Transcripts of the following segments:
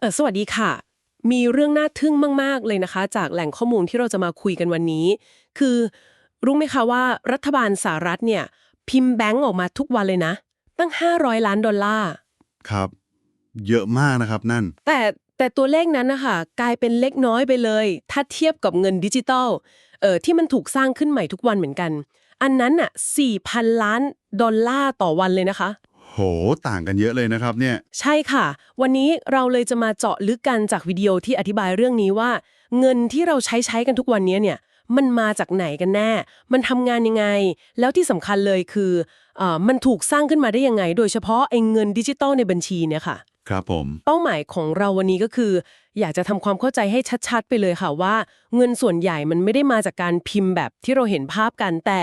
เออสวัสดีค่ะ มีเรื่องน่าทึ่งมาก ๆ เลยนะคะ จากแหล่งข้อมูลที่เราจะมาคุยกันวันนี้ คือ รู้ไหมคะว่ารัฐบาลสหรัฐเนี่ย พิมพ์แบงก์ออกมาทุกวันเลยนะ ตั้ง 500 ล้านดอลลาร์ ครับ เยอะมากนะครับนั่น แต่แต่ตัวเลขนั้นนะคะกลายเป็นเล็กน้อยไปเลย ถ้าเทียบกับเงินดิจิตอลเออที่มันถูกสร้างขึ้นใหม่ทุกวันเหมือนกัน อันนั้นน่ะ4,000 ล้านดอลลาร์ต่อวันเลยนะคะ โห ต่างกันเยอะเลยนะครับเนี่ย ใช่ค่ะ วันนี้เราเลยจะมาเจาะลึกกันจากวิดีโอที่อธิบายเรื่องนี้ว่า เงินที่เราใช้ใช้กันทุกวันนี้เนี่ย มันมาจากไหนกันแน่ มันทำงานยังไง แล้วที่สำคัญเลยคือเออมันถูกสร้างขึ้นมาได้ยังไง โดยเฉพาะไอ้เงินดิจิตอลในบัญชีเนี่ยค่ะ ครับผม เป้าหมายของเราวันนี้ก็คือ อยากจะทำความเข้าใจให้ชัด ๆ ไปเลยค่ะว่า เงินส่วนใหญ่มันไม่ได้มาจากการพิมพ์แบบที่เราเห็นภาพกันแต่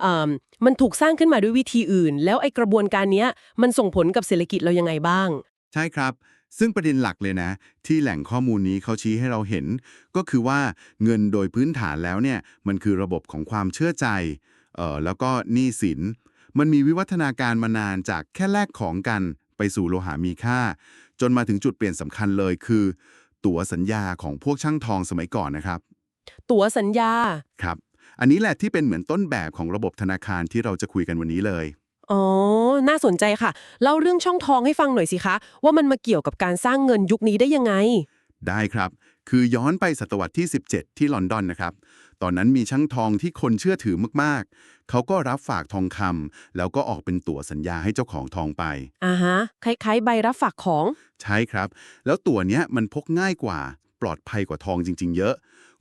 เอิ่ม มันถูกสร้างขึ้นมาด้วยวิธีอื่น แล้วไอ้กระบวนการเนี้ยมันส่งผลกับเศรษฐกิจเรายังไงบ้าง ใช่ครับ ซึ่งประเด็นหลักเลยนะ ที่แหล่งข้อมูลนี้เขาชี้ให้เราเห็น ก็คือว่าเงินโดยพื้นฐานแล้วเนี่ยมันคือระบบของความเชื่อใจเอ่อแล้วก็หนี้สิน มันมีวิวัฒนาการมานานจากแค่แลกของกันไปสู่โลหะมีค่า จนมาถึงจุดเปลี่ยนสำคัญเลยคือ ตั๋วสัญญาของพวกช่างทองสมัยก่อนนะครับ ตั๋วสัญญาครับ อันนี้แหละที่เป็นเหมือนต้นแบบของระบบธนาคารที่เราจะคุยกันวันนี้เลย อ๋อ น่าสนใจค่ะ เล่าเรื่องช่องทองให้ฟังหน่อยสิคะ ว่ามันมาเกี่ยวกับการสร้างเงินยุคนี้ได้ยังไง ได้ครับ คือย้อนไปศตวรรษที่ 17 ที่ลอนดอนนะครับ ตอนนั้นมีช่างทองที่คนเชื่อถือมากๆ เขาก็รับฝากทองคำแล้วก็ออกเป็นตั๋วสัญญาให้เจ้าของทองไป อ่าฮะ คล้ายๆ ใบรับฝากของ ใช่ครับ แล้วตั๋วเนี้ยมันพกง่ายกว่า ปลอดภัยกว่าทองจริง ๆ เยอะ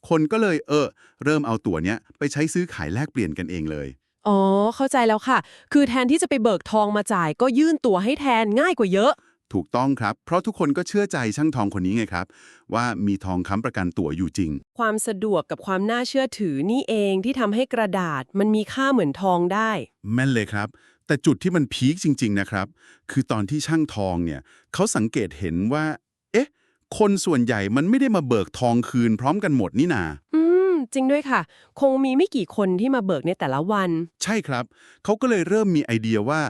คนก็เลยเออ เริ่มเอาตั๋วเนี้ยไปใช้ซื้อขายแลกเปลี่ยนกันเองเลย อ๋อ เข้าใจแล้วค่ะ คือแทนที่จะไปเบิกทองมาจ่าย ก็ยื่นตั๋วให้แทนง่ายกว่าเยอะ ถูกต้องครับ เพราะทุกคนก็เชื่อใจช่างทองคนนี้ไงครับ ว่ามีทองค้ำประกันตั๋วอยู่จริง ความสะดวกกับความน่าเชื่อถือนี่เองที่ทำให้กระดาษมันมีค่าเหมือนทองได้ แม่นเลยครับ แต่จุดที่มันพีคจริง ๆ นะครับ คือตอนที่ช่างทองเนี่ยเขาสังเกตเห็นว่าเอ๊ะ คนส่วนใหญ่มันไม่ได้มาเบิกทองคืนพร้อมกันหมดนี่นา อืม จริงด้วยค่ะ คงมีไม่กี่คนที่มาเบิกในแต่ละวัน ใช่ครับ เขาก็เลยเริ่มมีไอเดียว่า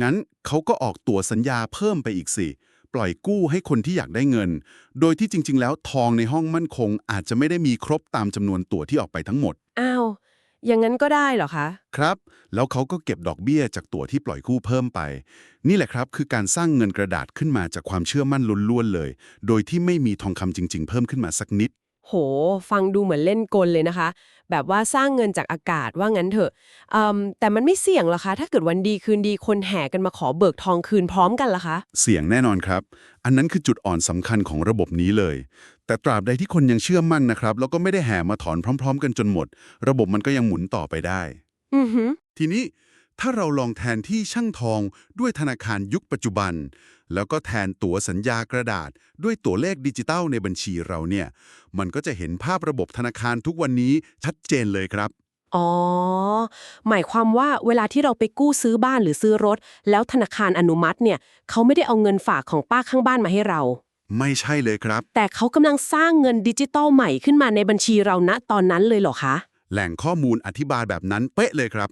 งั้นเขาก็ออกตั๋วสัญญาเพิ่มไปอีกสิ ปล่อยกู้ให้คนที่อยากได้เงิน โดยที่จริง ๆ แล้วทองในห้องมั่นคงอาจจะไม่ได้มีครบตามจำนวนตั๋วที่ออกไปทั้งหมด อ้าว อย่างนั้นก็ได้เหรอคะ ครับ แล้วเขาก็เก็บดอกเบี้ยจากตั๋วที่ปล่อยกู้เพิ่มไป นี่แหละครับคือการสร้างเงินกระดาษขึ้นมาจากความเชื่อมั่นล้วนๆเลย โดยที่ไม่มีทองคำจริง ๆ เพิ่มขึ้นมาสักนิด โห ฟังดูเหมือนเล่นกลเลยนะคะ แบบว่าสร้างเงินจากอากาศว่างั้นเถอะอืมแต่มันไม่เสี่ยงเหรอคะ ถ้าเกิดวันดีคืนดีคนแห่กันมาขอเบิกทองคืนพร้อมกันล่ะคะ เสี่ยงแน่นอนครับ อันนั้นคือจุดอ่อนสำคัญของระบบนี้เลย แต่ตราบใดที่คนยังเชื่อมั่นนะครับ แล้วก็ไม่ได้แห่มาถอนพร้อม ๆ กันจนหมด ระบบมันก็ยังหมุนต่อไปได้อือหือทีนี้ถ้าเราลองแทนที่ช่างทองด้วยธนาคารยุคปัจจุบัน แล้วก็แทนตั๋วสัญญากระดาษ ด้วยตัวเลขดิจิตัลในบัญชีเราเนี่ย มันก็จะเห็นภาพระบบธนาคารทุกวันนี้ชัดเจนเลยครับ อ๋อ หมายความว่าเวลาที่เราไปกู้ซื้อบ้านหรือซื้อรถ แล้วธนาคารอนุมัติเนี่ย เขาไม่ได้เอาเงินฝากของป้าข้างบ้านมาให้เรา ไม่ใช่เลยครับ แต่เขากำลังสร้างเงินดิจิตอลใหม่ขึ้นมาในบัญชีเราณตอนนั้นเลยเหรอคะ แหล่งข้อมูลอธิบายแบบนั้นเป๊ะเลยครับ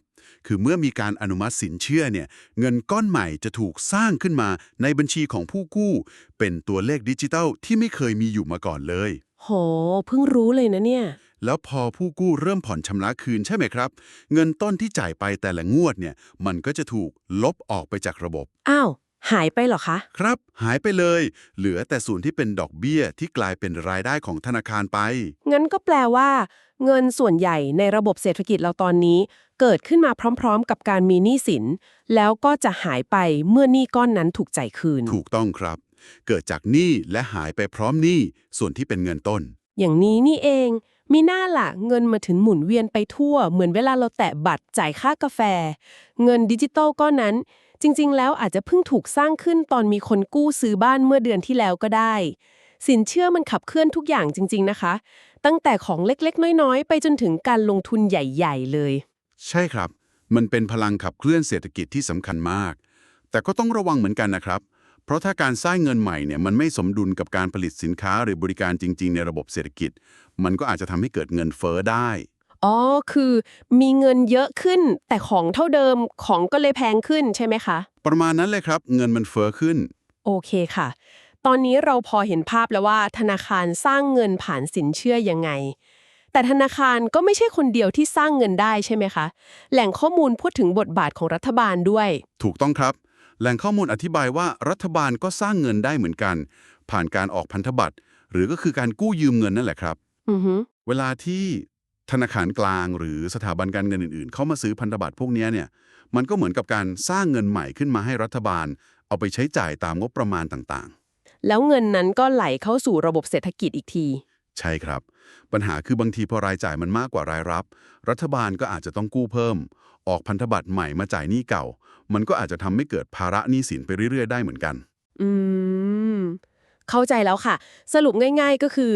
คือเมื่อมีการอนุมัติสินเชื่อเนี่ยเงินก้อนใหม่จะถูกสร้างขึ้นมาในบัญชีของผู้กู้ เป็นตัวเลขดิจิตัลที่ไม่เคยมีอยู่มาก่อนเลย โห เพิ่งรู้เลยนะเนี่ย แล้วพอผู้กู้เริ่มผ่อนชำระคืนใช่ไหมครับ เงินต้นที่จ่ายไปแต่ละงวดเนี่ยมันก็จะถูกลบออกไปจากระบบ อ้าว หายไปเหรอคะ ครับ หายไปเลย เหลือแต่ส่วนที่เป็นดอกเบี้ยที่กลายเป็นรายได้ของธนาคารไป งั้นก็แปลว่า เงินส่วนใหญ่ในระบบเศรษฐกิจเราตอนนี้ เกิดขึ้นมาพร้อม ๆ กับการมีหนี้สิน แล้วก็จะหายไปเมื่อหนี้ก้อนนั้นถูกจ่ายคืน ถูกต้องครับ เกิดจากหนี้และหายไปพร้อมหนี้ส่วนที่เป็นเงินต้น อย่างนี้นี่เอง มีหน้าล่ะเงินมาถึงหมุนเวียนไปทั่ว เหมือนเวลาเราแตะบัตรจ่ายค่ากาแฟ เงินดิจิตอลก้อนนั้น จริง ๆ แล้วอาจจะเพิ่งถูกสร้างขึ้นตอนมีคนกู้ซื้อบ้านเมื่อเดือนที่แล้วก็ได้ สินเชื่อมันขับเคลื่อนทุกอย่างจริง ๆนะคะ ตั้งแต่ของเล็กๆ น้อยๆ ไปจนถึงการลงทุนใหญ่ ๆ เลย ใช่ครับ มันเป็นพลังขับเคลื่อนเศรษฐกิจที่สำคัญมาก แต่ก็ต้องระวังเหมือนกันนะครับ เพราะถ้าการสร้างเงินใหม่เนี่ยมันไม่สมดุลกับการผลิตสินค้าหรือบริการจริง ๆ ในระบบเศรษฐกิจ มันก็อาจจะทำให้เกิดเงินเฟ้อได้อ๋อ คือมีเงินเยอะขึ้น แต่ของเท่าเดิมของก็เลยแพงขึ้นใช่ไหมคะ ประมาณนั้นเลยครับ เงินมันเฟ้อขึ้น โอเคค่ะ ตอนนี้เราพอเห็นภาพแล้วว่า ธนาคารสร้างเงินผ่านสินเชื่อยังไง แต่ธนาคารก็ไม่ใช่คนเดียวที่สร้างเงินได้ใช่ไหมคะ แหล่งข้อมูลพูดถึงบทบาทของรัฐบาลด้วย ถูกต้องครับ แหล่งข้อมูลอธิบายว่ารัฐบาลก็สร้างเงินได้เหมือนกัน ผ่านการออกพันธบัตร หรือก็คือการกู้ยืมเงินนั่นแหละครับอือฮึเวลาที่ธนาคารกลางหรือสถาบันการเงินอื่นๆ เข้ามาซื้อพันธบัตรพวกเนี้ยเนี่ย มันก็เหมือนกับการสร้างเงินใหม่ขึ้นมาให้รัฐบาล เอาไปใช้จ่ายตามงบประมาณต่าง แล้วเงินนั้นก็ไหลเข้าสู่ระบบเศรษฐกิจอีกทีๆใช่ครับ ปัญหาคือบางทีพอรายจ่ายมันมากกว่ารายรับ รัฐบาลก็อาจจะต้องกู้เพิ่ม ออกพันธบัตรใหม่มาจ่ายหนี้เก่า มันก็อาจจะทำให้เกิดภาระหนี้สินไปเรื่อยๆ ได้เหมือนกัน อืม เข้าใจแล้วค่ะ สรุปง่าย ๆก็คือ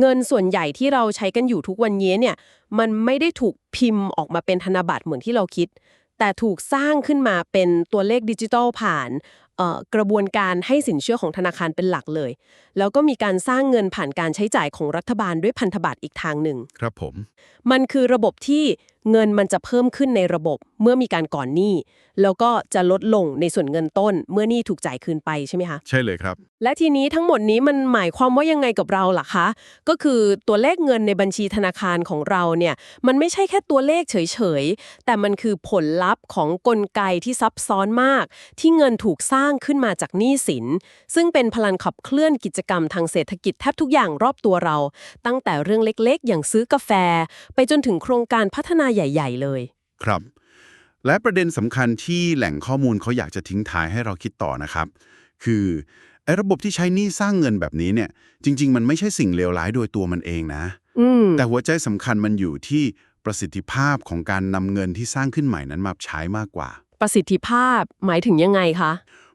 เงินส่วนใหญ่ที่เราใช้กันอยู่ทุกวันนี้เนี่ย มันไม่ได้ถูกพิมพ์ออกมาเป็นธนบัตรเหมือนที่เราคิดแต่ถูกสร้างขึ้นมาเป็นตัวเลขดิจิทัลผ่านเอ่อ กระบวนการให้สินเชื่อของธนาคารเป็นหลักเลย แล้วก็มีการสร้างเงินผ่านการใช้จ่ายของรัฐบาลด้วยพันธบัตรอีกทางหนึ่งครับผม มันคือระบบที่ เงินมันจะเพิ่มขึ้นในระบบเมื่อมีการก่อนหนี้ แล้วก็จะลดลงในส่วนเงินต้น เมื่อหนี้ถูกจ่ายคืนไปใช่ไหมคะ ใช่เลยครับ และทีนี้ทั้งหมดนี้มันหมายความว่ายังไงกับเราล่ะคะ ก็คือตัวเลขเงินในบัญชีธนาคารของเราเนี่ยมันไม่ใช่แค่ตัวเลขเฉยๆ แต่มันคือผลลัพธ์ของกลไกที่ซับซ้อนมาก ที่เงินถูกสร้างขึ้นมาจากหนี้สิน ซึ่งเป็นพลังขับเคลื่อนกิจกรรมทางเศรษฐกิจแทบทุกอย่างรอบตัวเรา ตั้งแต่เรื่องเล็กๆ อย่างซื้อกาแฟ ไปจนถึงโครงการพัฒนาใหญ่ ๆ เลย ครับ และประเด็นสำคัญที่แหล่งข้อมูลเขาอยากจะทิ้งท้ายให้เราคิดต่อนะครับ คือไอ้ระบบที่ใช้หนี้สร้างเงินแบบนี้เนี่ย จริง ๆ มันไม่ใช่สิ่งเลวร้ายโดยตัวมันเองนะ อืม แต่หัวใจสำคัญมันอยู่ที่ประสิทธิภาพของการนำเงินที่สร้างขึ้นใหม่นั้นมาใช้มากกว่า ประสิทธิภาพหมายถึงยังไงคะ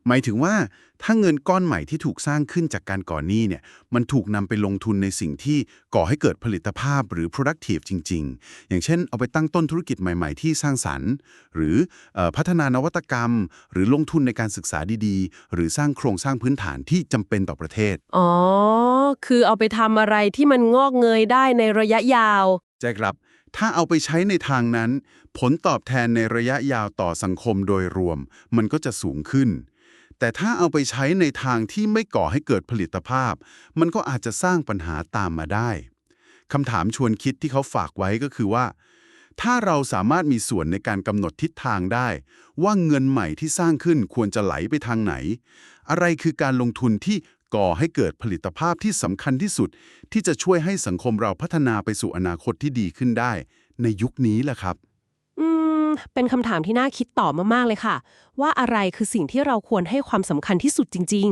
หมายถึงว่าถ้าเงินก้อนใหม่ที่ถูกสร้างขึ้นจากการก่อนหนี้เนี่ยมันถูกนำไปลงทุนในสิ่งที่ก่อให้เกิดผลิตภาพหรือ productive จริง ๆ อย่างเช่น เอาไปตั้งต้นธุรกิจใหม่ ๆ ที่สร้างสรรค์ หรือเออพัฒนานวัตกรรม หรือลงทุนในการศึกษาดีๆ หรือสร้างโครงสร้างพื้นฐานที่จำเป็นต่อประเทศ อ๋อ คือเอาไปทำอะไรที่มันงอกเงยได้ในระยะยาวใช่ครับถ้าเอาไปใช้ในทางนั้น ผลตอบแทนในระยะยาวต่อสังคมโดยรวม มันก็จะสูงขึ้น แต่ถ้าเอาไปใช้ในทางที่ไม่ก่อให้เกิดผลิตภาพ มันก็อาจจะสร้างปัญหาตามมาได้คำถามชวนคิดที่เขาฝากไว้ก็คือว่า ถ้าเราสามารถมีส่วนในการกำหนดทิศทางได้ ว่าเงินใหม่ที่สร้างขึ้นควรจะไหลไปทางไหน อะไรคือการลงทุนที่ก่อให้เกิดผลิตภาพที่สำคัญที่สุด ที่จะช่วยให้สังคมเราพัฒนาไปสู่อนาคตที่ดีขึ้นได้ ในยุคนี้แหละครับ เป็นคำถามที่น่าคิดต่อมากๆเลยค่ะ ว่าอะไรคือสิ่งที่เราควรให้ความสำคัญที่สุดจริง